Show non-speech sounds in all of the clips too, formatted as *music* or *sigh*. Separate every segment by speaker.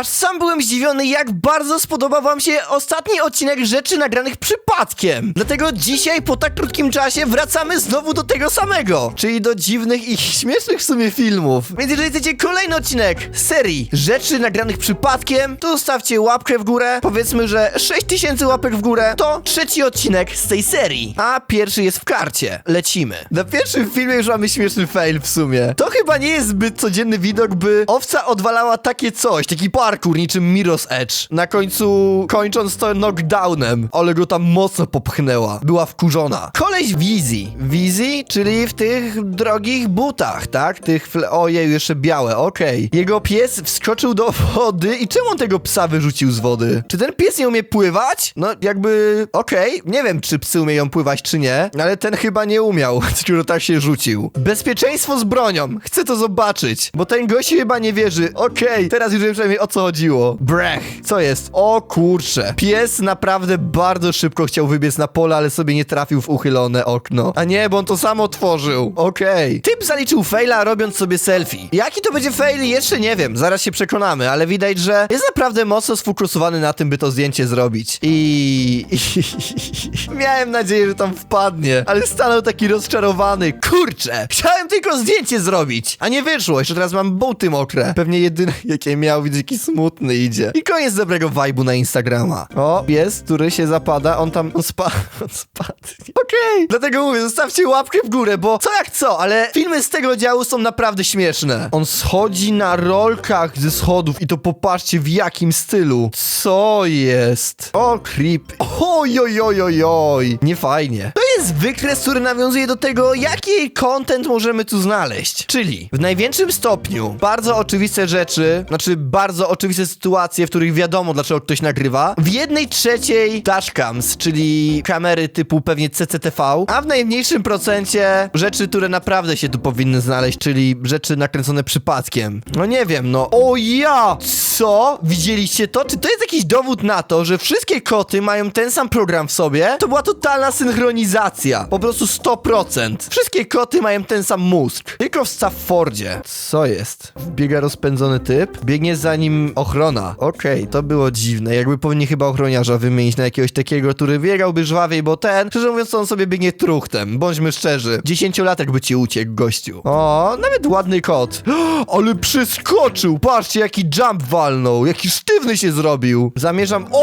Speaker 1: aż sam byłem zdziwiony, jak bardzo spodobał wam się ostatni odcinek rzeczy nagranych przypadkiem. Dlatego dzisiaj, po tak krótkim czasie, wracamy znowu do tego samego, czyli do dziwnych i *laughs* śmiesznych w sumie filmów. Więc jeżeli chcecie kolejny odcinek serii rzeczy nagranych przypadkiem, to zostawcie łapkę w górę. Powiedzmy, że 6000 łapek w górę to trzeci odcinek z tej serii, a pierwszy jest w karcie. Lecimy. Na pierwszym filmie już mamy śmieszny fail w sumie. To chyba nie jest zbyt codzienny widok, by owca odwalała takie coś, taki parkour niczym Miros Edge. Na końcu kończąc to knockdownem, ale go tam mocno popchnęła. Była wkurzona. Koleś wizji. Wizji, czyli w tych drogich butach, tak? Tych, fle- ojej, jeszcze białe, okej. Jego pies wskoczył do wody i czemu on tego psa wyrzucił z wody? Czy ten pies nie umie pływać? No jakby, okej, nie wiem czy psy umieją pływać czy nie, ale ten chyba nie umiał, *laughs* skoro tak się rzucił. Bezpieczeństwo z bronią, chcę to zobaczyć, bo ten gość chyba nie wierzy. Okej, teraz już wiem przynajmniej o co chodziło. Brech, co jest? O kurcze. Pies naprawdę bardzo szybko chciał wybiec na pole, ale sobie nie trafił w uchylone okno. A nie, bo on to sam otworzył. Okej. Typ zaliczył faila robiąc sobie selfie. Jaki to będzie fail jeszcze nie wiem, zaraz się przekonamy, ale widać, że jest naprawdę mocno sfokusowany na tym, by to zdjęcie zrobić. I... *laughs* Miałem nadzieję, że tam wpadnie, ale stanął taki rozczarowany. Kurczę, chciałem tylko zdjęcie zrobić, a nie wyszło. Jeszcze teraz mam buty mokre. Pewnie jedyne, *laughs* jakie miał, widzę, jaki smutny idzie. I koniec dobrego vibe'u na Instagrama. O, pies, który się zapada, on tam, on spa, *laughs* on spadnie. Okej, dlatego mówię, zostawcie łapkę w górę, bo co jak co, ale filmy z tego działu są naprawdę śmieszne. On schodzi na rolkach ze schodów i to popatrzcie w jakim stylu. Co jest? O, creep. Oj, oj, oj, oj, oj. Nie fajnie. To jest wykres, który nawiązuje do tego, jaki content możemy tu znaleźć. Czyli w największym stopniu bardzo oczywiste rzeczy, znaczy bardzo oczywiste sytuacje, w których wiadomo, dlaczego ktoś nagrywa. W jednej trzeciej dashcams, czyli kamery typu pewnie CCTV, a w najmniejszym procencie rzeczy, które naprawdę się tu powinny znaleźć, czyli rzeczy nakręcone przypadkiem. No nie wiem, no. O ja! Co? Widzieliście to? Czy to jest jakiś dowód na to, że wszystkie koty mają ten sam program w sobie? To była totalna synchronizacja. Po prostu 100%. Wszystkie koty mają ten sam mózg. Tylko w Staffordzie. Co jest? Biega rozpędzony typ. Biegnie za nim ochrona. Okej, to było dziwne. Jakby powinni chyba ochroniarza wymienić na jakiegoś takiego, który biegałby żwawiej, bo ten, szczerze mówiąc, to on sobie biegnie truchtem. Bądźmy szczerzy. Dziesięciolatek by ci uciekł, gościu. O, nawet ładny kot. *gasps* Ale przyskoczył. Patrzcie, jaki jump walnął. Jaki sztywny się zrobił. Zamierzam... O,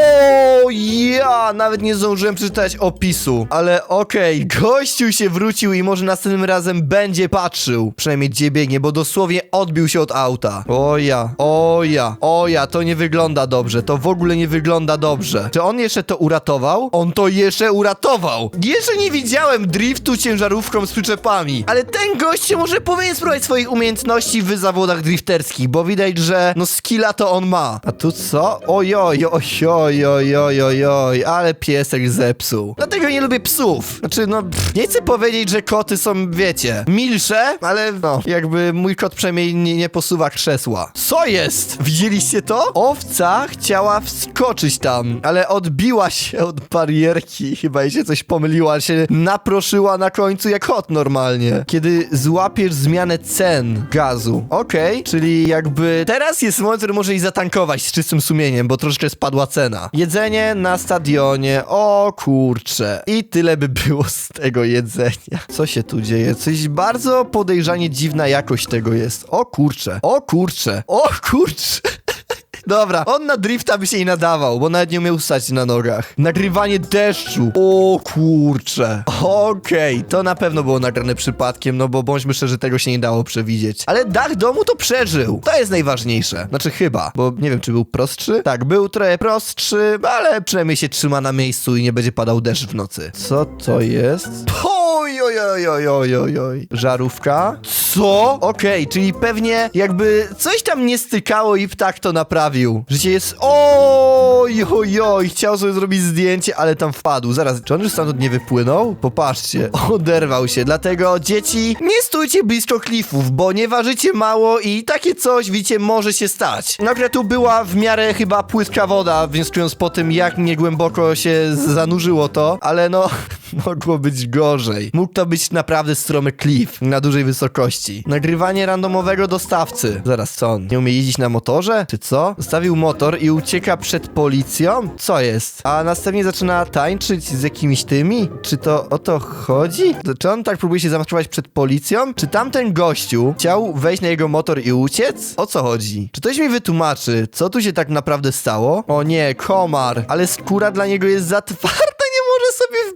Speaker 1: ja! Nawet nie zdążyłem przeczytać opisu. Ale okej, gościu się wrócił i może następnym razem będzie patrzył. Przynajmniej gdzie biegnie, bo dosłownie odbił się od auta. O ja, o ja, o ja, to nie wygląda dobrze. To w ogóle nie wygląda dobrze. Czy on jeszcze to uratował? On to jeszcze uratował. Jeszcze nie widziałem driftu ciężarówką z przyczepami. Ale ten gość może powinien spróbować swoich umiejętności w zawodach drifterskich, bo widać, że no skilla to on ma. A tu co? Ojoj, ojoj, ojoj, ojoj, oj, ale piesek zepsuł. Dlatego nie lubię psów. Znaczy, no, pff, nie chcę powiedzieć, że koty są, wiecie, milsze, ale no, jakby mój kot przynajmniej nie, nie posuwa krzesła. Co jest? Widzieliście to? Owca chciała wskoczyć tam, ale odbiła się od barierki. Chyba jej się coś pomyliła, się naproszyła na końcu jak kot normalnie. Kiedy złapiesz zmianę cen gazu. Okej, czyli jakby teraz jest moment, może i zatankować z czystym sumieniem, bo troszeczkę spadła cena. Jedzenie na stadionie. O kurcze. I tyle by było z tego jedzenia. Co się tu dzieje? Coś bardzo podejrzanie dziwna jakość tego jest. O kurcze. O kurcze. O kurcze. Dobra, on na drifta by się nie nadawał, bo nawet nie umiał stać na nogach. Nagrywanie deszczu. O kurcze. Okej, to na pewno było nagrane przypadkiem, no bo bądźmy szczerzy, tego się nie dało przewidzieć. Ale dach domu to przeżył. To jest najważniejsze. Znaczy chyba, bo nie wiem, czy był prostszy. Tak, był trochę prostszy, ale przynajmniej się trzyma na miejscu i nie będzie padał deszcz w nocy. Co to jest? Oj, oj, oj, oj, oj, oj, oj. Żarówka? Co? Okej, czyli pewnie jakby coś tam nie stykało i ptak to naprawił. Życie jest... Oj, oj, oj, chciał sobie zrobić zdjęcie, ale tam wpadł. Zaraz, czy on już stamtąd nie wypłynął? Popatrzcie, *laughs* oderwał się. Dlatego dzieci, nie stójcie blisko klifów, bo nie ważycie mało i takie coś, widzicie, może się stać. Nagle tu była w miarę chyba płytka woda, wnioskując po tym, jak niegłęboko się zanurzyło to, ale no... *laughs* Mogło być gorzej. Mógł to być naprawdę stromy cliff na dużej wysokości. Nagrywanie randomowego dostawcy. Zaraz, co on? Nie umie jeździć na motorze? Czy co? Zostawił motor i ucieka przed policją? Co jest? A następnie zaczyna tańczyć z jakimiś tymi? Czy to o to chodzi? Czy on tak próbuje się zamaskować przed policją? Czy tamten gościu chciał wejść na jego motor i uciec? O co chodzi? Czy ktoś mi wytłumaczy, co tu się tak naprawdę stało? O nie, komar, ale skóra dla niego jest za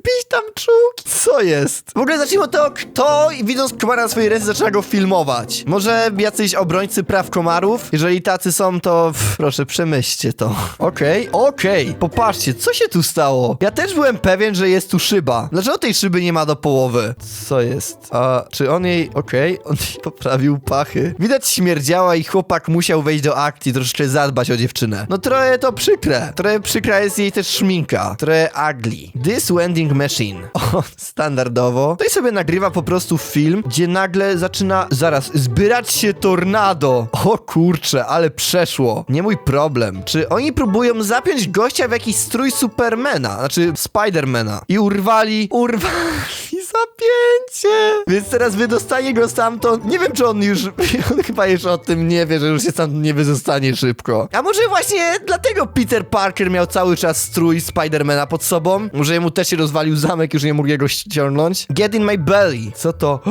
Speaker 1: wbić tam czułki. Co jest? W ogóle zacznijmy od tego, kto widząc komara na swojej ręce zaczyna go filmować. Może jacyś obrońcy praw komarów? Jeżeli tacy są, to pff, proszę przemyślcie to. Okej, okej. Popatrzcie, co się tu stało? Ja też byłem pewien, że jest tu szyba. Dlaczego tej szyby nie ma do połowy? Co jest? A czy on jej... Okej, on jej *laughs* poprawił pachy. Widać śmierdziała i chłopak musiał wejść do akcji, troszeczkę zadbać o dziewczynę. No trochę to przykre. Trochę przykra jest jej też szminka. Trochę ugly. This Wending Machine. *laughs* O, standardowo. Ktoś sobie nagrywa po prostu film, gdzie nagle zaczyna, zaraz, zbierać się tornado. O kurcze, ale przeszło. Nie mój problem. Czy oni próbują zapiąć gościa w jakiś strój Supermana, znaczy Spidermana i urwali, urwali zapięcie. Więc teraz wydostanie go stamtąd. Nie wiem, czy on już, *laughs* on chyba już o tym nie wie, że już się stamtąd nie wydostanie szybko. A może właśnie dlatego Peter Parker miał cały czas strój Spidermana pod sobą? Może jemu też się rozwalił zamek, już nie mógł jego ściągnąć? Get in my belly. Co to? *gasps*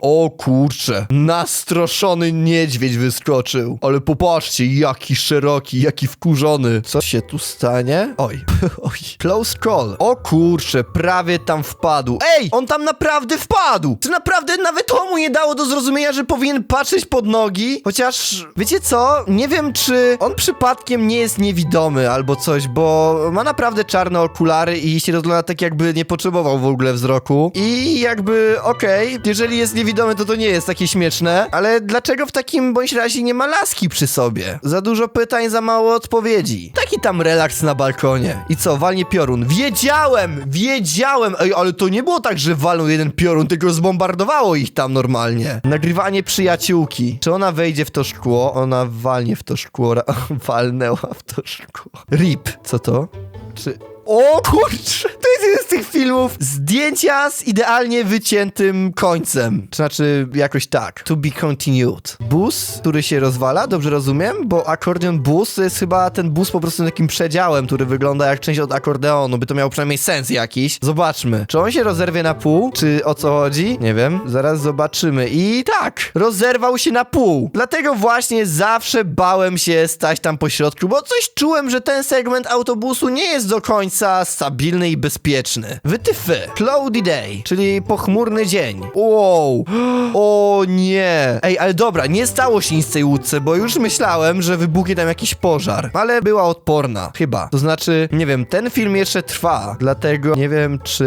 Speaker 1: O kurcze. Nastroszony niedźwiedź wyskoczył. Ale popatrzcie, jaki szeroki, jaki wkurzony. Co się tu stanie? Oj, *laughs* oj. Close call. O kurcze, prawie tam wpadł. Ej, on tam naprawdę wpadł. Czy naprawdę nawet to mu nie dało do zrozumienia, że powinien patrzeć pod nogi? Chociaż, wiecie co? Nie wiem, czy on przypadkiem nie jest niewidomy albo coś, bo ma naprawdę czarne okulary i się rozgląda tak, jakby nie potrzebował w ogóle wzroku. I jakby, okej, jeżeli jest niewidomy, to to nie jest takie śmieszne, ale dlaczego w takim bądź razie nie ma laski przy sobie? Za dużo pytań, za mało odpowiedzi. Taki tam relaks na balkonie. I co, walnie piorun. Wiedziałem! Wiedziałem! Ej, ale to nie było tak, że walnął jeden piorun, tylko zbombardowało ich tam normalnie. Nagrywanie przyjaciółki. Czy ona wejdzie w to szkło? Ona walnie w to szkło. *laughs* Walnęła w to szkło. Rip. Co to? Czy... O kurczę! To jest jeden z tych filmów. Zdjęcia z idealnie wyciętym końcem. Znaczy, jakoś tak. To be continued. Bus, który się rozwala, dobrze rozumiem? Bo akordeon bus to jest chyba ten bus po prostu takim przedziałem, który wygląda jak część od akordeonu. By to miało przynajmniej sens jakiś. Zobaczmy. Czy on się rozerwie na pół? Czy o co chodzi? Nie wiem. Zaraz zobaczymy. I tak, rozerwał się na pół. Dlatego właśnie zawsze bałem się stać tam po środku, bo coś czułem, że ten segment autobusu nie jest do końca stabilny i bezpieczny. Wytyfy. Cloudy day, czyli pochmurny dzień. Wow. *gasps* O nie. Ej, ale dobra, nie stało się nic w tej łódce, bo już myślałem, że wybuchnie tam jakiś pożar. Ale była odporna. Chyba. To znaczy, nie wiem, ten film jeszcze trwa, dlatego nie wiem, czy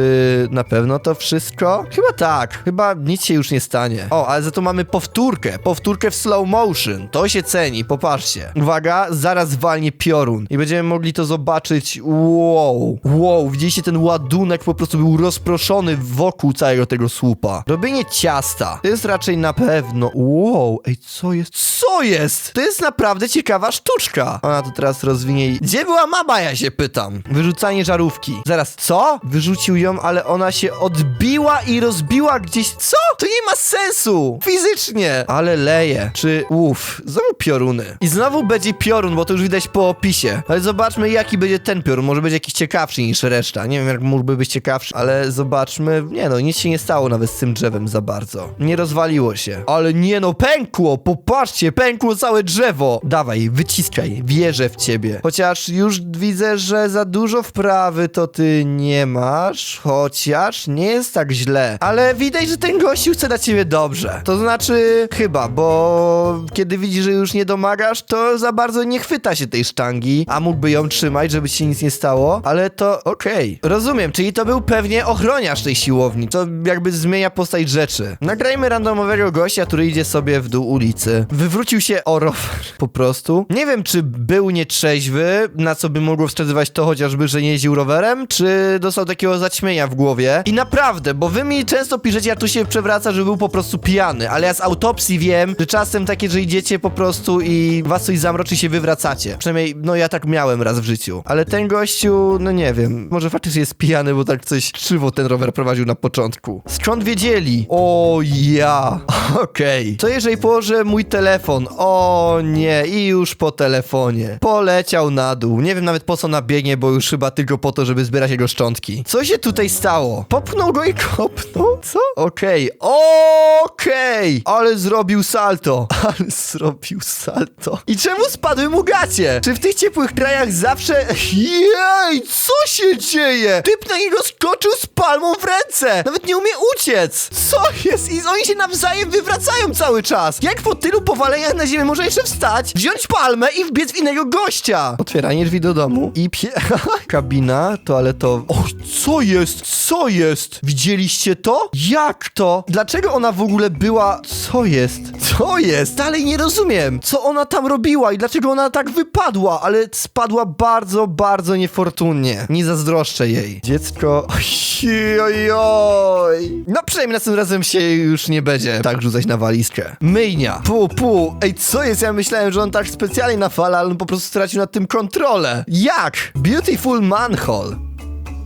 Speaker 1: na pewno to wszystko? Chyba tak. Chyba nic się już nie stanie. O, ale za to mamy powtórkę. Powtórkę w slow motion. To się ceni, popatrzcie. Uwaga, zaraz walnie piorun. I będziemy mogli to zobaczyć. Wow. Wow, widzieliście ten ładunek po prostu był rozproszony wokół całego tego słupa. Robienie ciasta. To jest raczej na pewno. Wow, ej, co jest? Co jest? To jest naprawdę ciekawa sztuczka. Ona to teraz rozwinie. i- Gdzie była mama, ja się pytam. Wyrzucanie żarówki. Zaraz, co? Wyrzucił ją, ale ona się odbiła i rozbiła gdzieś. Co? To nie ma sensu. Fizycznie. Ale leje. Czy, uff, znowu pioruny. I znowu będzie piorun, bo to już widać po opisie. Ale zobaczmy, jaki będzie ten piorun. Może będzie jakiś ciekawszy niż reszta. Nie wiem, jak mógłby być ciekawszy, ale zobaczmy. Nie no, nic się nie stało nawet z tym drzewem za bardzo. Nie rozwaliło się. Ale nie no, pękło. Popatrzcie, pękło całe drzewo. Dawaj, wyciskaj. Wierzę w ciebie. Chociaż już widzę, że za dużo wprawy to ty nie masz. Chociaż nie jest tak źle. Ale widać, że ten gościu chce dla ciebie dobrze. To znaczy, chyba, bo kiedy widzi, że już nie domagasz, to za bardzo nie chwyta się tej sztangi, a mógłby ją trzymać, żeby ci się nic nie stało, ale to okej. Rozumiem, czyli to był pewnie ochroniarz tej siłowni. To jakby zmienia postać rzeczy. Nagrajmy randomowego gościa, który idzie sobie w dół ulicy. Wywrócił się o rower po prostu. Nie wiem, czy był nietrzeźwy, na co by mogło wskazywać to chociażby, że nie jeździł rowerem, czy dostał takiego zaćmienia w głowie. I naprawdę, bo wy mi często piszecie, jak tu się przewraca, że był po prostu pijany, ale ja z autopsji wiem, że czasem takie, że idziecie po prostu i was coś zamroczy się wywracacie. Przynajmniej, no ja tak miałem raz w życiu. Ale ten gościu, no nie wiem. Może faktycznie jest pijany, bo tak coś krzywo ten rower prowadził na początku. Skąd wiedzieli? O ja. *laughs* Okej. Co jeżeli położę mój telefon? O nie, i już po telefonie. Poleciał na dół. Nie wiem nawet po co nabiegnie, bo już chyba tylko po to, żeby zbierać jego szczątki. Co się tutaj stało? Popchnął go i kopnął? Co? Okej. Okej. Ale zrobił salto. *laughs* Ale zrobił salto. I czemu spadły mu gacie? Czy w tych ciepłych krajach zawsze... *laughs* Jej, co się dzieje? Typ na niego skoczył z palmą w ręce. Nawet nie umie uciec. Co jest? I oni się nawzajem wywracają cały czas. Jak po tylu powaleniach na ziemię może jeszcze wstać, wziąć palmę i wbiec w innego gościa? Otwieranie drzwi do domu i pie... *laughs* Kabina toaletowa. O, co jest? Co jest? Widzieliście to? Jak to? Dlaczego ona w ogóle była... Co jest? Co jest? Dalej nie rozumiem. Co ona tam robiła i dlaczego ona tak wypadła, ale spadła bardzo, bardzo niefortunnie. Nie zazdroszczę jej. Dziecko... *laughs* Oj, oj, oj. No przynajmniej następnym razem się już nie będzie tak rzucać na walizkę. Myjnia. Pu, pu. Ej, co jest? Ja myślałem, że on tak specjalnie nawala, ale on po prostu stracił nad tym kontrolę. Jak? Beautiful manhole.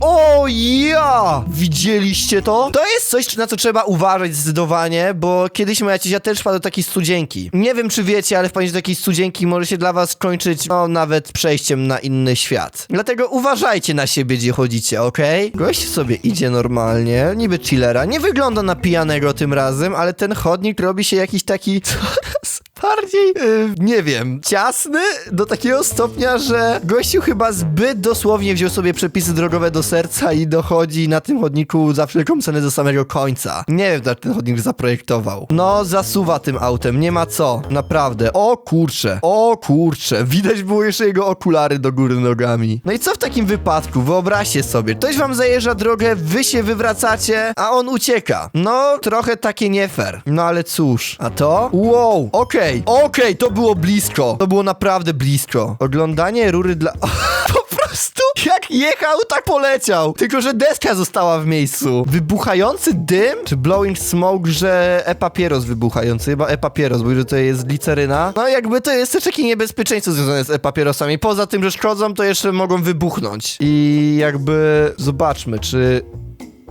Speaker 1: O ja! Widzieliście to? To jest coś, na co trzeba uważać zdecydowanie, bo kiedyś moja ciocia też wpadła do takiej studzienki. Nie wiem, czy wiecie, ale wpadnie do takiej studzienki może się dla was skończyć, no, nawet przejściem na inny świat. Dlatego uważajcie na siebie, gdzie chodzicie, okej? Gość sobie idzie normalnie, niby chillera. Nie wygląda na pijanego tym razem, ale ten chodnik robi się jakiś taki *laughs* coraz bardziej, yy, nie wiem, ciasny do takiego stopnia, że gościu chyba zbyt dosłownie wziął sobie przepisy drogowe do serca i dochodzi na tym chodniku za wszelką cenę do samego końca. Nie wiem, jak ten chodnik zaprojektował. No, zasuwa tym autem, nie ma co, naprawdę. O kurcze, o kurcze, widać było jeszcze jego okulary do góry nogami. No i co w takim wypadku? Wyobraźcie sobie, ktoś wam zajeżdża drogę, wy się wywracacie, a on ucieka. No, trochę takie nie fair. No ale cóż, a to? Wow, okej, okej, to było blisko. To było naprawdę blisko. Oglądanie rury dla... *laughs* po prostu jak jechał, tak poleciał. Tylko, że deska została w miejscu. Wybuchający dym? Czy blowing smoke, że e-papieros wybuchający? Chyba e-papieros, bo że to jest gliceryna. No jakby to jest też takie niebezpieczeństwo związane z e-papierosami. Poza tym, że szkodzą, to jeszcze mogą wybuchnąć. I jakby zobaczmy, czy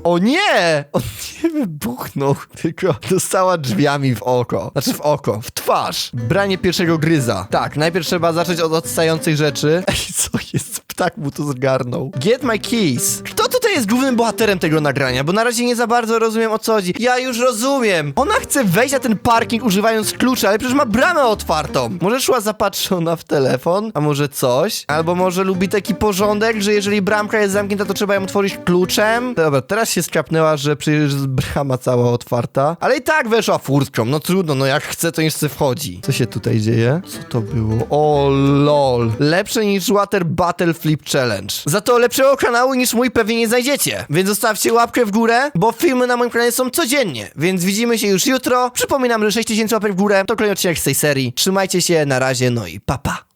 Speaker 1: o nie! On nie wybuchnął, tylko dostała drzwiami w oko. Znaczy w oko, w twarz. Branie pierwszego gryza. Tak, najpierw trzeba zacząć od odstających rzeczy. *laughs* Ej, co jest? Ptak mu to zgarnął. Get my keys. Kto jest głównym bohaterem tego nagrania? Bo na razie nie za bardzo rozumiem o co chodzi. Ja już rozumiem. Ona chce wejść na ten parking używając kluczy, ale przecież ma bramę otwartą. Może szła zapatrzona w telefon, a może coś? Albo może lubi taki porządek, że jeżeli bramka jest zamknięta, to trzeba ją otworzyć kluczem? Dobra, teraz się skapnęła, że przecież brama cała otwarta. Ale i tak weszła furtką. No trudno, no jak chce, to niech chce wchodzi. Co się tutaj dzieje? Co to było? O lol. Lepsze niż Water Battle Flip Challenge. Za to lepszego kanału niż mój pewnie nie znajdziecie. Więc zostawcie łapkę w górę, bo filmy na moim kanale są codziennie. Więc widzimy się już jutro. Przypominam, że 6000 łapek w górę to kolejny odcinek z tej serii. Trzymajcie się, na razie, no i papa. Pa.